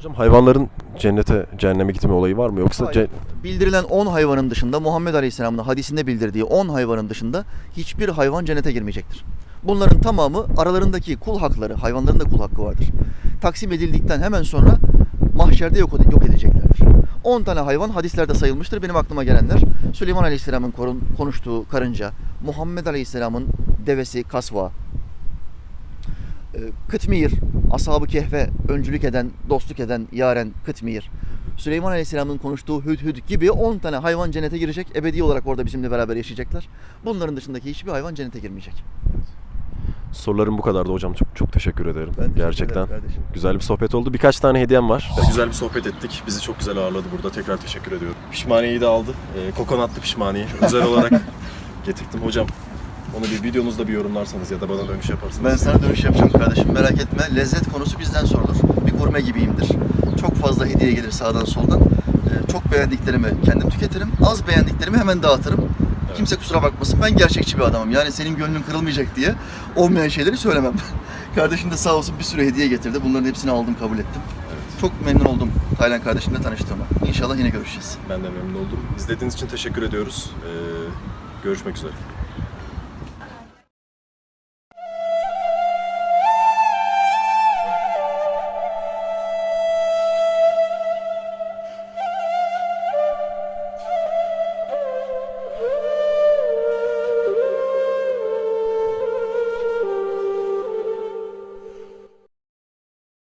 Hocam hayvanların cennete, cehenneme gitme olayı var mı? Yoksa Hayır. Bildirilen 10 hayvanın dışında Muhammed Aleyhisselam'ın hadisinde bildirdiği 10 hayvanın dışında hiçbir hayvan cennete girmeyecektir. Bunların tamamı aralarındaki kul hakları, hayvanların da kul hakkı vardır. Taksim edildikten hemen sonra mahşerde yok, yok edeceklerdir. 10 tane hayvan hadislerde sayılmıştır. Benim aklıma gelenler Süleyman Aleyhisselam'ın konuştuğu karınca, Muhammed Aleyhisselam'ın devesi kasva, Kıtmir, Ashab-ı Kehf'e öncülük eden, dostluk eden Yaren Kıtmir, Süleyman Aleyhisselam'ın konuştuğu hüdhüd gibi 10 tane hayvan cennete girecek. Ebedi olarak orada bizimle beraber yaşayacaklar. Bunların dışındaki hiçbir hayvan cennete girmeyecek. sorularım bu kadardı hocam. Çok çok teşekkür ederim. Gerçekten. kardeşim. Güzel bir sohbet oldu. Birkaç tane hediyem var. Güzel bir sohbet ettik. Bizi çok güzel ağırladı burada. Tekrar teşekkür ediyorum. Pişmaniyeyi de aldı. Ee, kokonatlı pişmaniye. Özel olarak getirdim. Hocam onu bir videonuzda bir yorumlarsanız ya da bana dönüş yaparsanız. Ben sana dönüş yapacağım kardeşim. Merak etme. Lezzet konusu bizden sorulur. Bir gurme gibiyimdir. Çok fazla hediye gelir sağdan soldan. Ee, Çok beğendiklerimi kendim tüketirim. Az beğendiklerimi hemen dağıtırım. Kimse kusura bakmasın. Ben gerçekçi bir adamım. Yani senin gönlün kırılmayacak diye olmayan şeyleri söylemem. Kardeşim de sağ olsun bir sürü hediye getirdi. Bunların hepsini aldım, kabul ettim. Çok memnun oldum Taylan kardeşimle tanıştığıma. İnşallah yine görüşeceğiz. Ben de memnun oldum. İzlediğiniz için teşekkür ediyoruz. Ee, görüşmek üzere.